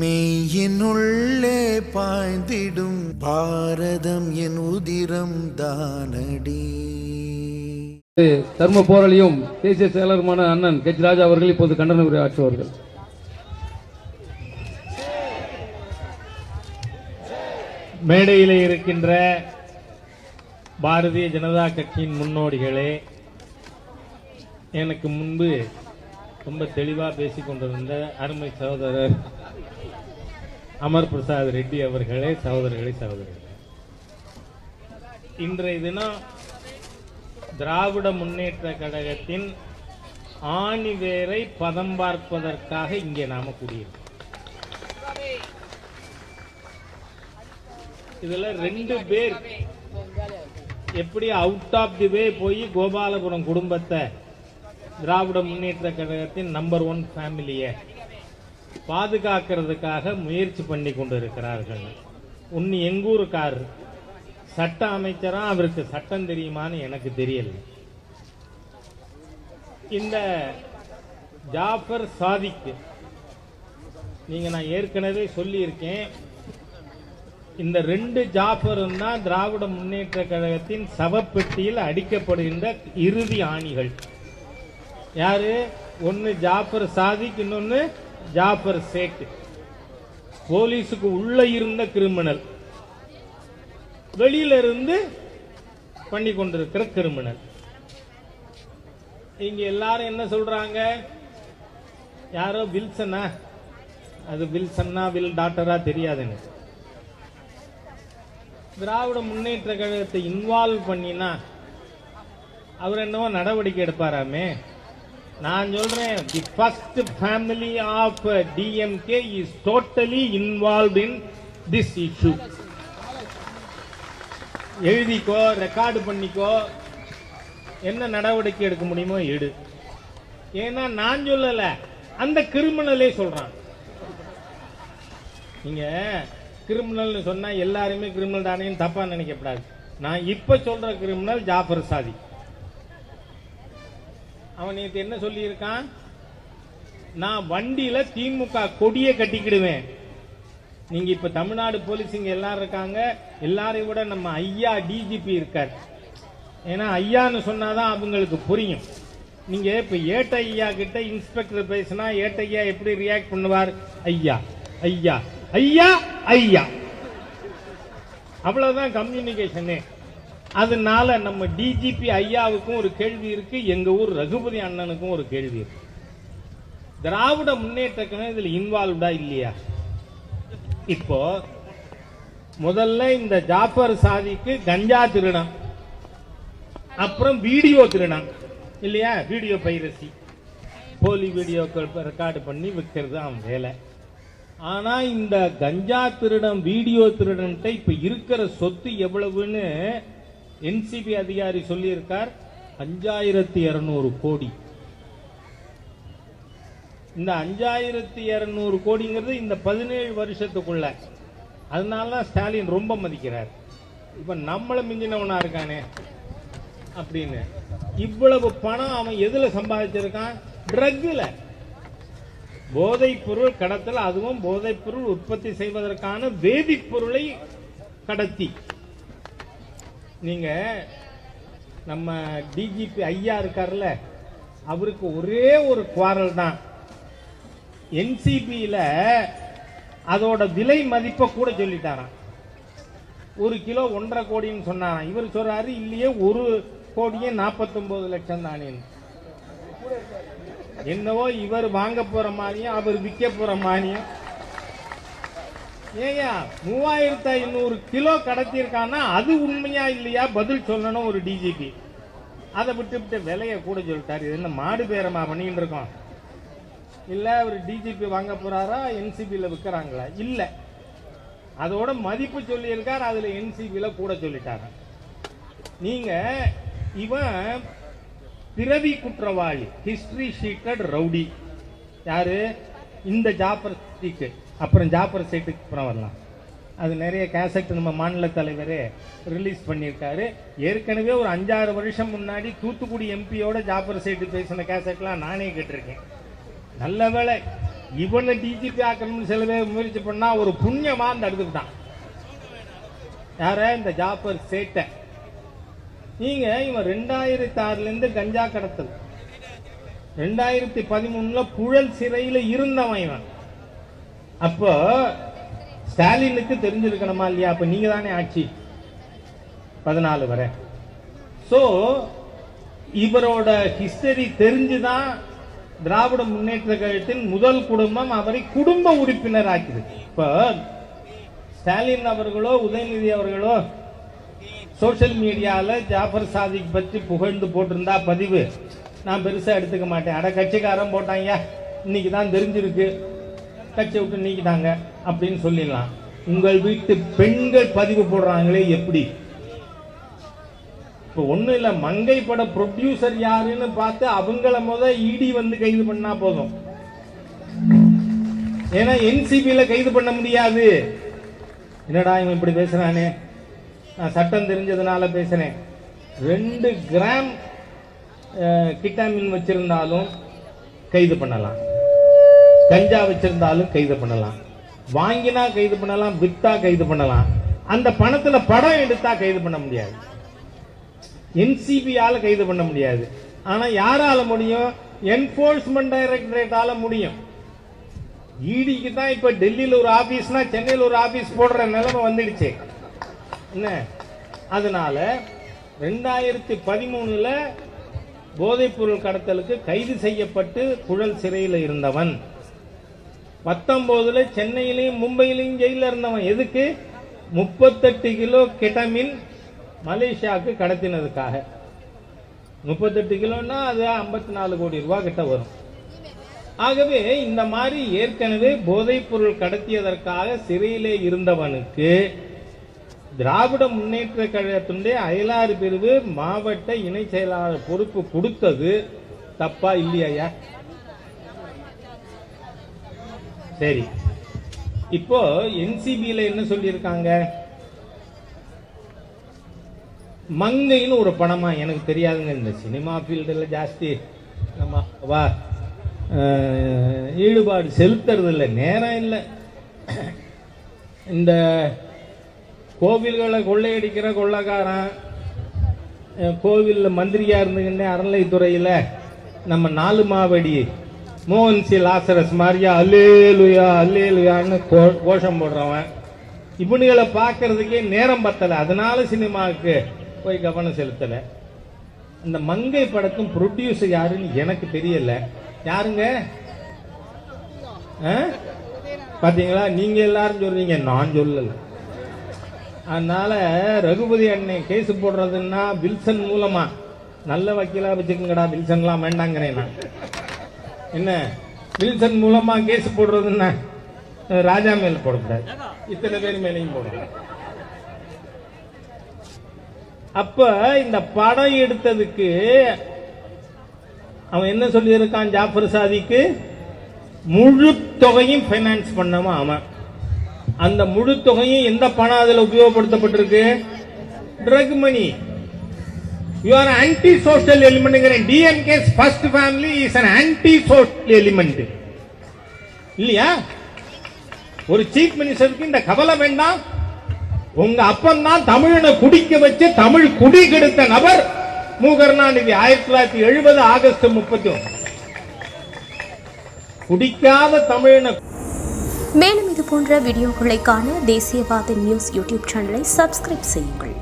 மெய்யினுள்ளே பாய்ந்திடும் பாரதம் என் உதிரம் தானடி. தர்ம போராளியும் தேசிய செயலருமான அண்ணன் கெச் ராஜா அவர்கள் இப்போது கண்டன உரை ஆற்றுவார்கள். மேடையில் இருக்கின்ற பாரதிய ஜனதா கட்சியின் முன்னோடிகளே எனக்கு முன்பு ரொம்ப தெளிவாக பேசிக் கொண்டிருந்த அருமை சகோதரர் அமர் பிரசாத் ரெட்டி அவர்களே சகோதரர்களே சகோதரர்களே இன்றைய தினம் திராவிட முன்னேற்ற கழகத்தின் ஆணிவேரை பதம் பார்ப்பதற்காக இங்கே நாம கூடியிருக்கோம். இதுல ரெண்டு பேர் எப்படி அவுட் ஆஃப் தி வே போய் கோபாலபுரம் குடும்பத்தை திராவிட முன்னேற்ற கழகத்தின் நம்பர் ஒன் ஃபேமிலியை பாதுகாக்கிறதுக்காக முயற்சி பண்ணி கொண்டு இருக்கிறார்கள் உன் எங்கூருக்கார் சட்ட அமைச்சரா? அவருக்கு சட்டம் தெரியுமான்னு எனக்கு தெரியல. இந்த ஜாஃபர் சாதிக்கு நீங்க நான் ஏற்கனவே சொல்லியிருக்கேன். இந்த ரெண்டு ஜாஃபரும் தான் திராவிட முன்னேற்ற கழகத்தின் சவப்பெட்டியில் அடிக்கப்படுகின்ற இறுதி ஆணிகள். யாரு? ஒன்னு ஜாஃபர் சாதிக் இன்னொன்னு ஜாஃபர் சேட் போலீஸுக்கு உள்ள இருந்த கிரிமினல். வெளியில இருந்து பண்ணி கொண்டிருக்கிற கிரிமினல். இங்க எல்லாரும் என்ன சொல்றாங்க? யாரோ வில்சனா? அது வில்சன்னா வில் டாக்டரா தெரியாது எனக்கு திராவிட முன்னேற்ற கழகத்தை இன்வால்வ் பண்ணினா அவர் என்னவோ நடவடிக்கை எடுப்பாராமே? நான் சொல்றேன் the first family of DMK is totally involve in this issue எழுதிக்கோ record பண்ணிக்கோ என்ன நடவடிக்கை எடுக்க முடியுமோ எடு. ஏன்னா நான் சொல்லல அந்த கிரிமினலே சொல்றான். நீங்க கிரிமினல்னு சொன்னா எல்லாருமே கிரிமினல் தானே தப்பா நினைக்கப்படாது. நான் இப்ப சொல்ற கிரிமினல் ஜாஃபர் சாதி. அவன் நேற்று என்ன சொல்லியிருக்கான்? நான் வண்டியில திமுக கொடியை கட்டிக்கிடுவேன். நீங்க இப்ப தமிழ்நாடு போலீஸ் இங்க எல்லாரும் இருக்காங்க. எல்லாரையும் விட நம்ம ஐயா டிஜிபி இருக்கார். ஏன்னா ஐயான்னு சொன்னாதான் அவங்களுக்கு புரியும். நீங்க இப்ப ஏட்ட ஐயா கிட்ட இன்ஸ்பெக்டர் பேசினா ஏட்ட ஐயா எப்படி ரியாக்ட் பண்ணுவார்? ஐயா ஐயா ஐயா ஐயா. அவ்வளவுதான் கம்யூனிகேஷனே அதனால நம்ம டிஜிபி ஐயாவுக்கும் ஒரு கேள்வி இருக்கு எங்க ஊர் ரகுபதி அண்ணனுக்கும் ஒரு கேள்வி இருக்கு. திராவிட முன்னேற்ற கழகம் இதுல இன்வால்வ்டா இல்லையா? இப்போ முதல்ல இந்த ஜாஃபர் சாதிக்கு கஞ்சா திருடம் அப்புறம் வீடியோ திருடம் இல்லையா? Video piracy. போலி வீடியோக்கள் ரெக்கார்டு பண்ணி விற்கிறது அவன் வேலை. ஆனா இந்த கஞ்சா திருடம் வீடியோ திருடன்ட்ட இப்ப இருக்கிற சொத்து எவ்வளவுன்னு என்சிபி அதிகாரி சொல்லியிருக்கார் அஞ்சாயிரத்தி இருநூறு கோடி. இந்த அஞ்சாயிரத்தி இருநூறு கோடிங்கிறது இந்த பதினேழு வருஷத்துக்குள்ள. அதனால தான் ஸ்டாலின் ரொம்ப மதிக்கிறார். இப்போ நம்மளை மிஞ்சினவனா இருக்கானே அப்படின்னு. இவ்வளவு பணம் அவன் எதில் சம்பாதிச்சிருக்கான்? ட்ரக்கில். போதைப் பொருள் கடத்தல் அதுவும் போதைப் பொருள் உற்பத்தி செய்வதற்கான வேதிப்பொருளை கடத்தி. நீங்க நம்ம டிஜிபி ஐயா இருக்கார்ல அவருக்கு ஒரே ஒரு குவாரல் தான். என்சிபியில அதோட விலை மதிப்பை கூட சொல்லிட்டாராம். ஒரு கிலோ ஒன்றரை கோடின்னு சொன்னாராம். இவர் சொல்றாரு இல்லையே ஒரு கோடியே 49 லட்சம் தானேன்னு என்னவோ இவர் வாங்க போற மாதிரியும் அவர் விற்க போற மானியம் ஏயா மூவாயிரத்தி ஐநூறு கிலோ கடத்தியிருக்கான்னா அது உண்மையா இல்லையா? பதில் சொல்லணும் ஒரு டிஜிபி அதை விட்டு விட்டு விலையை கூட சொல்லிட்டாரு. இது என்ன மாடு பேரமா பண்ணிட்டு இருக்கோம். இல்லை அவர் டிஜிபி வாங்க போறாரா? என்சிபியில் விற்கிறாங்களா இல்லை. அதோட மதிப்பு சொல்லியிருக்கார் அதில் என்சிபியில் கூட சொல்லிட்டாங்க நீங்கள் இவன் பிறவி குற்றவாளி ஹிஸ்டரி ஷீட்டட் ரவுடி யாரு? இந்த ஜாப்பர் ஸ்டீக்கு அப்புறம் ஜாப்பர் சைட்டுக்கு அப்புறம் வரலாம். அது நிறைய கேசட் நம்ம மாநில தலைவரே ரிலீஸ் பண்ணியிருக்காரு. ஏற்கனவே ஒரு அஞ்சாறு வருஷம் முன்னாடி தூத்துக்குடி எம்பியோட ஜாஃபர் சைட்டு பேசின கேசட்லாம் நானே கேட்டிருக்கேன். நல்ல வேலை இவனை டிஜிபி ஆக்கணும்னு சில பேர் முயற்சி பண்ணால் ஒரு புண்ணியமாக அந்த தடுத்துக்கிட்டான் யார? இந்த ஜாஃபர் சேட்டை. நீங்கள் இவன் ரெண்டாயிரத்தி ஆறுலேருந்து கஞ்சா கடத்தல். ரெண்டாயிரத்தி பதிமூணில் புழல் சிறையில் இருந்தவன் இவன். அப்போ ஸ்டாலினுக்கு தெரிஞ்சிருக்கணுமா இல்லையா? அப்ப நீங்க தானே ஆட்சி. பதினாலு வரை. ஸோ இவரோட ஹிஸ்டரி தெரிஞ்சுதான் திராவிட முன்னேற்ற கழகத்தின் முதல் குடும்பம் அவரை குடும்ப உறுப்பினர் ஆக்குது. இப்ப ஸ்டாலின் அவர்களோ உதயநிதி அவர்களோ சோஷியல் மீடியாவில் ஜாஃபர் சாதிக் பற்றி புகழ்ந்து போட்டிருந்தா பதிவு. நான் பெருசாக எடுத்துக்க மாட்டேன். அட கட்சிக்காரன் போட்டாங்க இன்னைக்கு தான் தெரிஞ்சிருக்கு. கட்சி விட்டு நீக்கிட்டாங்க அப்படின்னு சொல்லிடலாம். உங்கள் வீட்டு பெண்கள் பதிவு போடுறாங்களே எப்படி? இப்போ ஒண்ணும் இல்ல மங்கை பட ப்ரொடியூசர் யாருன்னு பார்த்து அவங்கள முத இடி வந்து கைது பண்ணா போதும். ஏன்னா என்சிபியில் கைது பண்ண முடியாது. என்னடா இவன் இப்படி பேசுறானே? நான் சட்டம் தெரிஞ்சதுனால பேசுறேன். ரெண்டு கிராம் கிட்டாமின் வச்சிருந்தாலும் கைது பண்ணலாம். கஞ்சா வச்சிருந்தாலும் கைது பண்ணலாம். வாங்கினா கைது பண்ணலாம் வித்தா கைது பண்ணலாம். அந்த பணத்துல படம் எடுத்தா கைது பண்ண முடியாது. என்சிபியால கைது பண்ண முடியாது. ஆனா யாரால முடியும்? என்போர்ஸ்மெண்ட் டைரக்டரேட்டால முடியும். இடிக்கு தான் இப்ப டெல்லியில ஒரு ஆபீஸ்னா சென்னையில் ஒரு ஆபீஸ் போடுற நிலைமை வந்துடுச்சு. என்ன? அதனால ரெண்டாயிரத்தி பதிமூணுல போதைப்பொருள் கடத்தலுக்கு கைது செய்யப்பட்டு குழல் சிறையில் இருந்தவன். பத்தொன்பதுல சென்னையிலையும் மும்பையிலையும் ஜெயில இருந்தவன் எதுக்கு? முப்பத்தெட்டு கிலோ கெட்டமின் மலேசியாவுக்கு கடத்தினதுக்காக. முப்பத்தெட்டு கிலோன்னா அது ஐம்பத்தி நாலு கோடி ரூபா கிட்ட வரும். ஆகவே இந்த மாதிரி ஏற்கனவே போதைப் பொருள் கடத்தியதற்காக சிறையிலே இருந்தவனுக்கு திராவிட முன்னேற்ற கழகத்தினுடைய அயலாறு பிரிவு மாவட்ட இணை செயலாளர் பொறுப்பு கொடுத்தது தப்பா இல்லையா சரி. இப்போ என்சிபியில் என்ன சொல்லியிருக்காங்க? மங்கைன்னு ஒரு படமா எனக்கு தெரியாதுங்க. இந்த சினிமா ஃபீல்டில் ஜாஸ்தி. நம்ம வா. ஈடுபாடு செலுத்துறது இல்லை நேரம் இல்லை. இந்த கோவில்களை கொள்ளையடிக்கிற கொள்ளைக்காரன் கோவிலில் மந்திரியாக இருந்துங்கன்னே அறநிலைத்துறையில் நம்ம நாலு மாவடி மோகன் சி. லாசரஸ் மாதிரியா அல்லேலுயா அல்லேலுயான்னு கோ- கோஷம் போடுறவன். இவனுங்களை பார்க்கறதுக்கே நேரம் பத்தலை. அதனால சினிமாவுக்கு போய் கவனம் செலுத்தலை. இந்த மங்கை படத்தும் ப்ரொடியூசர் யாருன்னு எனக்கு தெரியல. யாருங்க? ஆ? பாத்தீங்களா? நீங்க எல்லாரும் சொல்றீங்க. நான் சொல்லல. அதனால ரகுபதி அண்ணன் கேஸ் போடுறதுன்னா வில்சன் மூலமா. நல்ல வக்கீலா வச்சுக்கங்கடா வில்சன்லாம் வேண்டாங்கிறேன் நான். என்ன? வில்சன் மூலமா கேஸ் போடுறதுன்னா ராஜா மேல போடக்கூடாது. இத்தனை பேர் மேலையும் போடணும் அப்ப இந்த படம் எடுத்ததுக்கு அவன் என்ன சொல்லியிருக்கான் ஜாஃபர் சாதிக்கு? முழு தொகையும் ஃபைனான்ஸ் பண்ணவன் அவன். அந்த முழு தொகையும் எந்த பணம் அதுல உபயோகப்படுத்தப்பட்டிருக்கு? Drug money you are anti social element DMK first family is an anti social element இல்லையா? ஒரு சீஃப் மினிஸ்டருக்கு இந்த கவலை வேண்டாம். உங்க அப்பன் தான் தமிழனை குடிக்க வச்சு தமிழ் குடி கெடுத்த நபர். மு கருணாநிதி ஆயிரத்தி தொள்ளாயிரத்தி எழுபது ஆகஸ்ட் முப்பத்தி ஒன்று. குடிக்காத தமிழனை மேலும் இது போன்ற வீடியோக்களை காண தேசியவாத நியூஸ் யூடியூப் சேனலை சப்ஸ்கிரைப் செய்யுங்கள்.